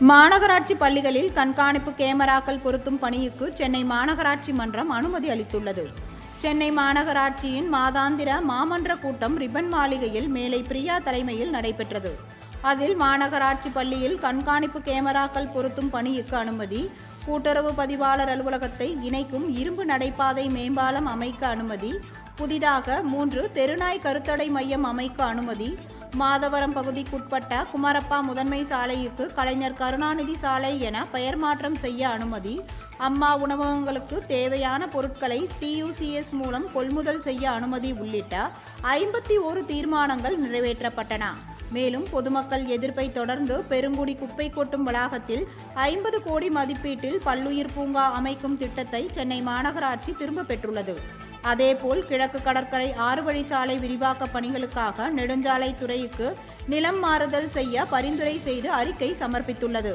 மாநகராட்சி பள்ளிகளில் கண்காணிப்பு கேமராக்கள் பொருத்தும் பணிக்கு சென்னை மாநகராட்சி மன்றம் அனுமதி அளித்துள்ளது. சென்னை மாநகராட்சியின் மாதாந்திர மாமன்ற கூட்டம் ரிப்பன் மாளிகையில் மேலை பிரியா தலைமையில் நடைபெற்றது. அதில் மாநகராட்சி பள்ளியில் கண்காணிப்பு கேமராக்கள் பொருத்தும் பணிக்கு அனுமதி கூட்டுறவு பதிவாளர் அலுவலகத்தை இணைக்கும் இரும்பு நடைபாதை மேம்பாலம் அமைக்க அனுமதி புதிதாக மூன்று தெருநாய் கருத்தடை மையம் அமைக்க அனுமதி மாதவரம் பகுதிக்குட்பட்ட குமரப்பா முதன்மை சாலைக்கு கலைஞர் கருணாநிதி சாலை என பெயர் மாற்றம் செய்ய அனுமதி. அம்மா உணவகங்களுக்கு தேவையான பொருட்களை டியூசிஎஸ் மூலம் கொள்முதல் செய்ய அனுமதி உள்ளிட்ட ஐம்பத்தி ஒரு தீர்மானங்கள் நிறைவேற்றப்பட்டன. மேலும் பொதுமக்கள் எதிர்ப்பை தொடர்ந்து பெருங்குடி குப்பை கொட்டும் வளாகத்தில் ஐம்பது கோடி மதிப்பீட்டில் பல்லுயிர் பூங்கா அமைக்கும் திட்டத்தை சென்னை மாநகராட்சி திரும்ப பெற்றுள்ளது. அதேபோல் கிழக்கு கடற்கரை ஆறு வழிச்சாலை விரிவாக்க பணிகளுக்காக நெடுஞ்சாலை துறைக்கு நிலம் மாறுதல் செய்ய பரிந்துரை செய்து அறிக்கை சமர்ப்பித்துள்ளது.